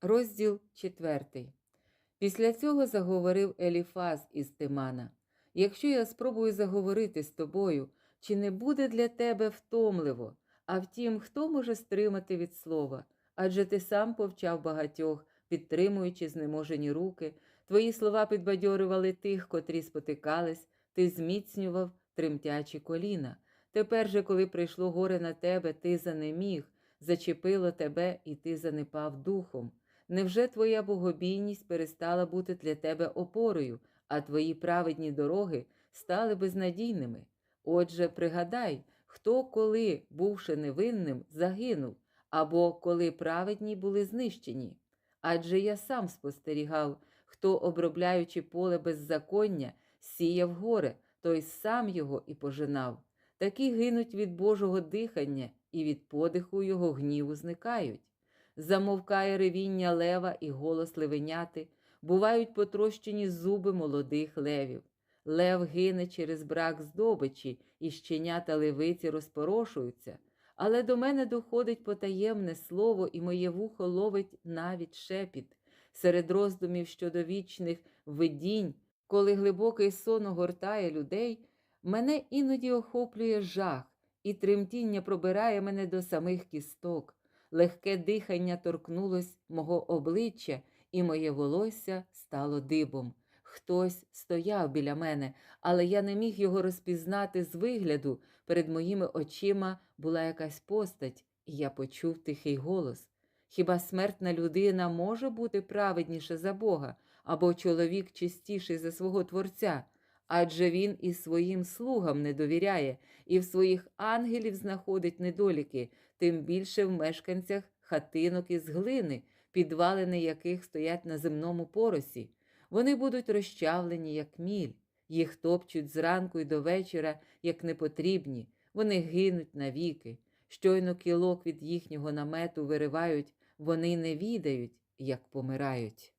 Розділ 4. Після цього заговорив Еліфаз із Тимана. Якщо я спробую заговорити з тобою, чи не буде для тебе втомливо? А втім, хто може стримати від слова? Адже ти сам повчав багатьох, підтримуючи знеможені руки, твої слова підбадьорювали тих, котрі спотикались, ти зміцнював тремтячі коліна. Тепер же, коли прийшло горе на тебе, ти занеміг, зачепило тебе, і ти занепав духом. Невже твоя богобійність перестала бути для тебе опорою, а твої праведні дороги стали безнадійними? Отже, пригадай, хто коли, бувши невинним, загинув, або коли праведні були знищені. Адже я сам спостерігав, хто, обробляючи поле беззаконня, сіяв горе, той сам його і пожинав. Такі гинуть від Божого дихання і від подиху його гніву зникають. Замовкає ревіння лева і голос левеняти, бувають потрощені зуби молодих левів. Лев гине через брак здобичі, і щенята левиці розпорошуються, але до мене доходить потаємне слово, і моє вухо ловить навіть шепіт. Серед роздумів щодо вічних видінь, коли глибокий сон огортає людей, мене іноді охоплює жах, і тремтіння пробирає мене до самих кісток. Легке дихання торкнулось мого обличчя, і моє волосся стало дибом. Хтось стояв біля мене, але я не міг його розпізнати з вигляду. Перед моїми очима була якась постать, і я почув тихий голос. Хіба смертна людина може бути праведніша за Бога, або чоловік чистіший за свого Творця? Адже він і своїм слугам не довіряє, і в своїх ангелів знаходить недоліки, тим більше в мешканцях хатинок із глини, підвалини яких стоять на земному поросі. Вони будуть розчавлені, як міль, їх топчуть зранку й до вечора, як непотрібні, вони гинуть навіки. Щойно кілок від їхнього намету виривають, вони не відають, як помирають.